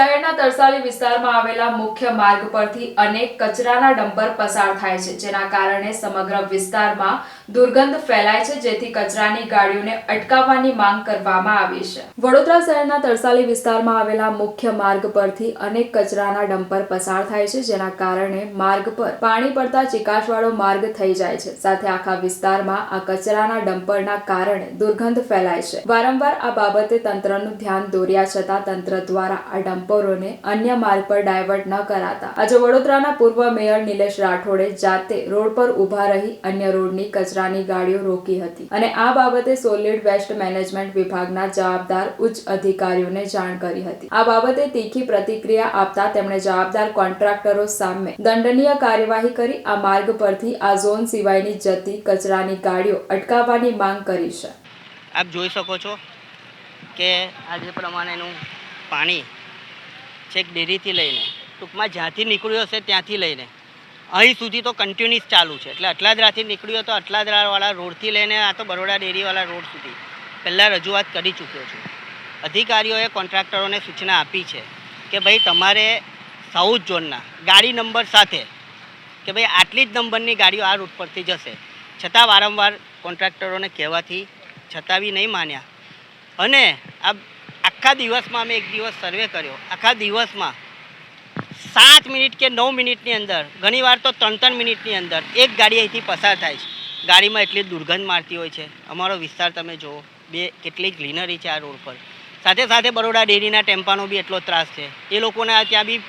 શહેરના તરસાલી વિસ્તારમાં આવેલા મુખ્ય માર્ગ પરથી અનેક કચરાના ડમ્પર પસાર થાય છે, જેના કારણે સમગ્ર વિસ્તારમાં દુર્ગંધ ફેલાય છે, જેથી કચરાની ગાડીઓને અટકાવવાની માંગ કરવામાં આવી છે. વડોદરા શહેરના તરસાલી વિસ્તારમાં આવેલા મુખ્ય માર્ગ પરથી અનેક કચરાના ડમ્પર પસાર થાય છે, જેના કારણે માર્ગ પર પાણી પડતા ચિકાશવાળો માર્ગ થઈ જાય છે. સાથે આખા વિસ્તારમાં આ કચરાના ડમ્પરના કારણે દુર્ગંધ ફેલાય છે. વારંવાર આ બાબતે તંત્રનું ધ્યાન દોર્યા છતાં તંત્ર દ્વારા આ ડમ્પરોને અન્ય માર્ગ પર ડાયવર્ટ ન કરાતા. આજે વડોદરાના પૂર્વ મેયર નિલેશ રાઠોડે જાતે રોડ પર ઊભા રહી અન્ય રોડની કચરાની ગાડીઓ રોકી હતી અને આ બાબતે સોલિડ વેસ્ટ મેનેજમેન્ટ વિભાગના જવાબદાર ઉચ્ચ અધિકારીઓને જાણ કરી હતી. આ બાબતે તીખી પ્રતિક્રિયા આપતા તેમણે જવાબદાર કોન્ટ્રાક્ટરો સામે દંડનીય કાર્યવાહી કરી, આ માર્ગ પરથી આ ઝોન સિવાયની જતી કચરાની ગાડીઓ અટકાવવાની માંગ કરી છે. આપ જોઈ શકો છો કે આ જે પ્રમાણેનું પાણી છેક ડેરીથી લઈને, ટૂંકમાં જ્યાંથી નીકળ્યું હશે ત્યાંથી લઈને. અહીં સુધી તો કન્ટિન્યુઅસ ચાલુ છે. એટલે અટલાદરાથી નીકળ્યું તો અટલાદરાવાળા રોડથી લઈને આ તો બરોડા ડેરીવાળા રોડ સુધી. પહેલાં રજૂઆત કરી ચૂક્યો છું. અધિકારીઓએ કોન્ટ્રાક્ટરોને સૂચના આપી છે કે ભાઈ તમારે સાઉથ ઝોનના ગાડી નંબર સાથે કે ભાઈ આટલી જ નંબરની ગાડીઓ આ રૂટ પરથી જશે. છતાં વારંવાર કોન્ટ્રાક્ટરોને કહેવાથી છતાં નહીં માન્યા. અને આ આખા દિવસમાં અમે એક દિવસ સર્વે કર્યો. આખા દિવસમાં સાત મિનિટ કે નવ મિનિટની અંદર, ઘણીવાર તો ત્રણ ત્રણ મિનિટની અંદર, એક ગાડી અહીંથી પસાર થાય છે. ગાડીમાં એટલી દુર્ગંધ મારતી હોય છે. અમારો વિસ્તાર તમે જુઓ, બે કેટલી ગ્રીનરી છે આ રોડ પર. સાથે સાથે બરોડા ડેરીના ટેમ્પાનો બી એટલો ત્રાસ છે. એ લોકોને ત્યાં બી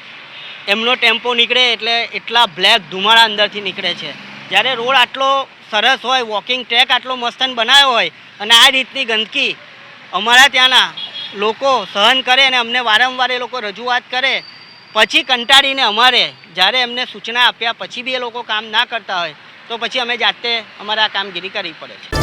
એમનો ટેમ્પો નીકળે એટલે એટલા બ્લેક ધુમાડા અંદરથી નીકળે છે. જ્યારે રોડ આટલો સરસ હોય વોકિંગ ટ્રેક આટલો મસ્તન બનાવ્યો હોય, અને આ રીતની ગંદકી અમારા ત્યાંના લોકો સહન કરે અને અમને વારંવાર એ લોકો રજૂઆત કરે, પછી કંટાળીને અમારે, જ્યારે એમને સૂચના આપ્યા, પછી બી એ લોકો કામ ના કરતા હોય, તો પછી અમે જાતે અમારે આ કામગીરી કરવી પડે છે.